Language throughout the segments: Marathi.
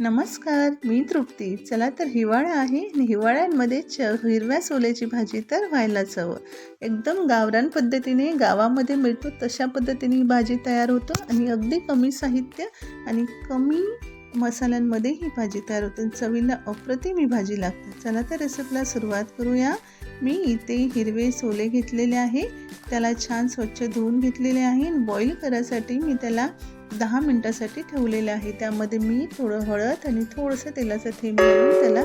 नमस्कार मी तृप्ती. चला तर हिवाळा आहे. आणि हिवाळ्यांमध्ये च हिरव्या सोल्याची भाजी तर व्हायलाच हवं एकदम गावरान पद्धतीने गावामध्ये मिळतो तशा पद्धतीने ही भाजी तयार होतं आणि अगदी कमी साहित्य आणि कमी मसाल्यांमध्ये ही भाजी तयार होते. चवीला अप्रतिम ही भाजी लागते. चला तर रेसिपीला सुरुवात करूया. मी इथे हिरवे सोले घेतलेले आहे. त्याला छान स्वच्छ धुवून घेतलेले आहे. बॉईल करायसाठी मी त्याला दहा मिनटासाठी ठेवलेलं आहे. त्यामध्ये मी थोडं हळद आणि थोडंसं तेलाचं थेंब घालून त्याला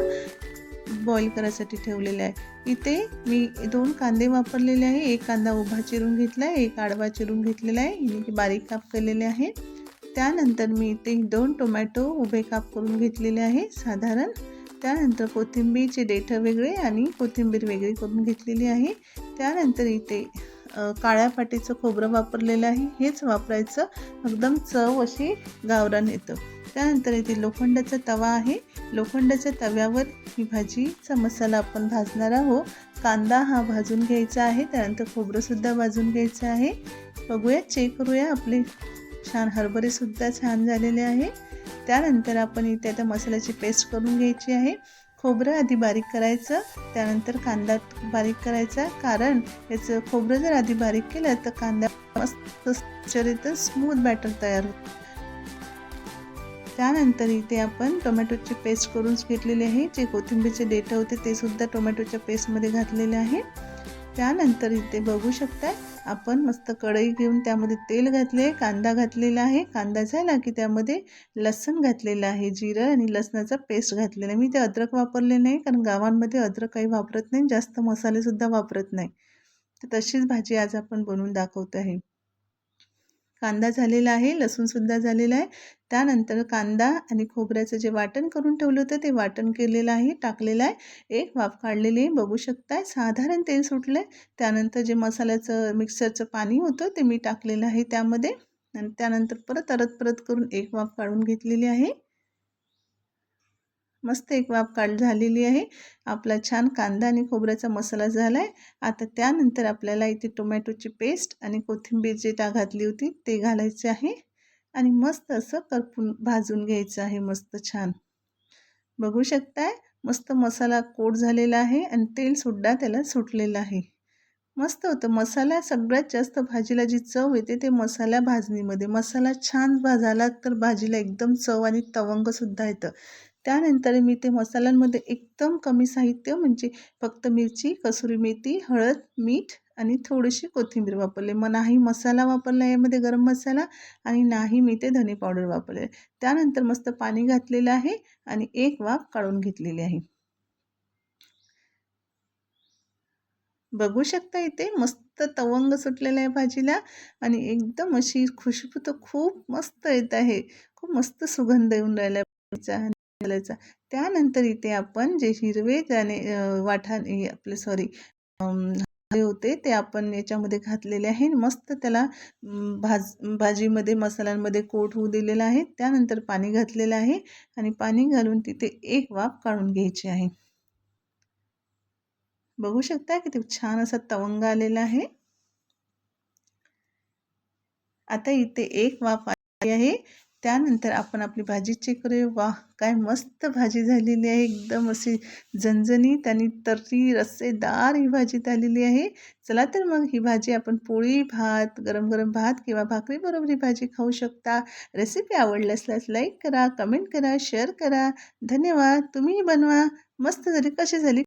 बॉईल करायसाठी ठेवलेलं आहे. इथे मी दोन कांदे वापरलेले आहे. एक कांदा उभा चिरून घेतला आहे एक आडवा चिरून घेतलेला आहे. मी बारीक काप केलेले आहे. त्यानंतर मी इथे दोन टोमॅटो उभे काप करून घेतलेले आहे साधारण. त्यानंतर कोथिंबीरचे देठं वेगळे आणि कोथिंबीर वेगळी करून घेतलेली आहे. त्यानंतर इथे काळ्या पाटीचं खोबरं वापरलेलं आहे. हेच वापरायचं. एकदम चव अशी गावरान येतं. त्यानंतर इथे लोखंडाचा तवा आहे. लोखंडाच्या तव्यावर ही भाजीचा मसाला आपण भाजणार आहोत. कांदा हा भाजून घ्यायचा आहे. त्यानंतर खोबरंसुद्धा भाजून घ्यायचं आहे. बघूया चेक करूया. आपले छान हरभरेसुद्धा छान झालेले आहे. त्यानंतर आपण इथे आता मसाल्याची पेस्ट करून घ्यायची आहे. खोबरं आधी बारीक करायचं त्यानंतर कांदा बारीक करायचा कारण याचं खोबरं जर आधी बारीक केलं तर कांदा मस्त चरित स्मूथ बॅटर तयार होतं. त्यानंतर इथे आपण टोमॅटोची पेस्ट करून घेतलेली आहे. जे कोथिंबीरचे डेटा होते ते सुद्धा टोमॅटोच्या पेस्टमध्ये घातलेले आहे. त्यानंतर इथे बघू शकता आपण मस्त कढई घेऊन त्यामध्ये तेल घातले कांदा घातलेला आहे. कांदा झाला की त्यामध्ये लसूण घातलेलं आहे जिरं आणि लसणाचा पेस्ट घातलेला आहे. मी ते अद्रक वापरले नाही कारण गावांमध्ये अद्रक काही वापरत नाही जास्त मसालेसुद्धा वापरत नाही. तर तशीच भाजी आज आपण बनवून दाखवत आहे. कांदा झालेला आहे लसूणसुद्धा झालेला आहे. त्यानंतर कांदा आणि खोबऱ्याचं जे वाटण करून ठेवलं होतं ते वाटण केलेलं आहे टाकलेलं आहे. एक वाफ काढलेली आहे बघू शकताय. साधारण तेल सुटलं आहे त्यानंतर जे मसाल्याचं मिक्सरचं पाणी होतं ते मी टाकलेलं आहे त्यामध्ये. आणि त्यानंतर परत परत परत करून एक वाफ काढून घेतलेली आहे. मस्त एक वाफ काढ झालेली आहे. आपला छान कांदा आणि खोबऱ्याचा मसाला झाला आहे आता त्यानंतर आपल्याला इथे टोमॅटोची पेस्ट आणि कोथिंबीर जे त्या घातली होती ते घालायचे आहे. आणि मस्त असं करपून भाजून घ्यायचं आहे मस्त छान. बघू शकताय मस्त मसाला कोट झालेला आहे आणि तेलसुद्धा त्याला सुटलेलं आहे. मस्त होतं मसाला सगळ्यात जास्त भाजीला जी चव येते ते मसाला भाजणीमध्ये. मसाला छान भाजाला तर भाजीला एकदम चव आणि तवंगसुद्धा येतं. त्यानंतर मी ते मसाल्यांमध्ये एकदम कमी साहित्य म्हणजे फक्त मिरची कसुरी मेथी हळद मीठ आणि थोडीशी कोथिंबीर वापरले. मग नाही मसाला वापरला यामध्ये गरम मसाला आणि नाही मी ते धने पावडर वापरले. त्यानंतर मस्त पाणी घातलेलं आहे आणि एक वाफ काढून घेतलेली आहे. बघू शकता इथे मस्त तवंग सुटलेला आहे भाजीला आणि एकदम अशी खुशबू तर खूप मस्त येत आहे. खूप मस्त सुगंध येऊन राहिला घालायचा. त्यानंतर इथे आपण जे हिरवे त्याने वाटाणे आपले सॉरी होते ते आपण याच्यामध्ये घातलेले आहे. मस्त त्याला भाज भाजीमध्ये मसाल्यांमध्ये कोट होऊ दिलेलं आहे. त्यानंतर पाणी घातलेलं आहे आणि पाणी घालून तिथे एक वाफ काढून घ्यायची आहे. बघू शकता की ते छान असा तवंग आलेला आहे. आता इथे एक वाफ आली आहे. त्यानंतर आपण आपली भाजी चेक करूया. वा काय मस्त भाजी झालेली आहे. एकदम अशी झणझणीत आणि तर्री रस्सेदार ही भाजी झालेली आहे. चला तर मग ही भाजी आपण पोळी भात गरम गरम भात किंवा भाकरीबरोबर ही भाजी खाऊ शकता. रेसिपी आवडली असल्यास लाईक करा कमेंट करा शेअर करा. धन्यवाद. तुम्ही बनवा. मस्त झाली. कशी झाली?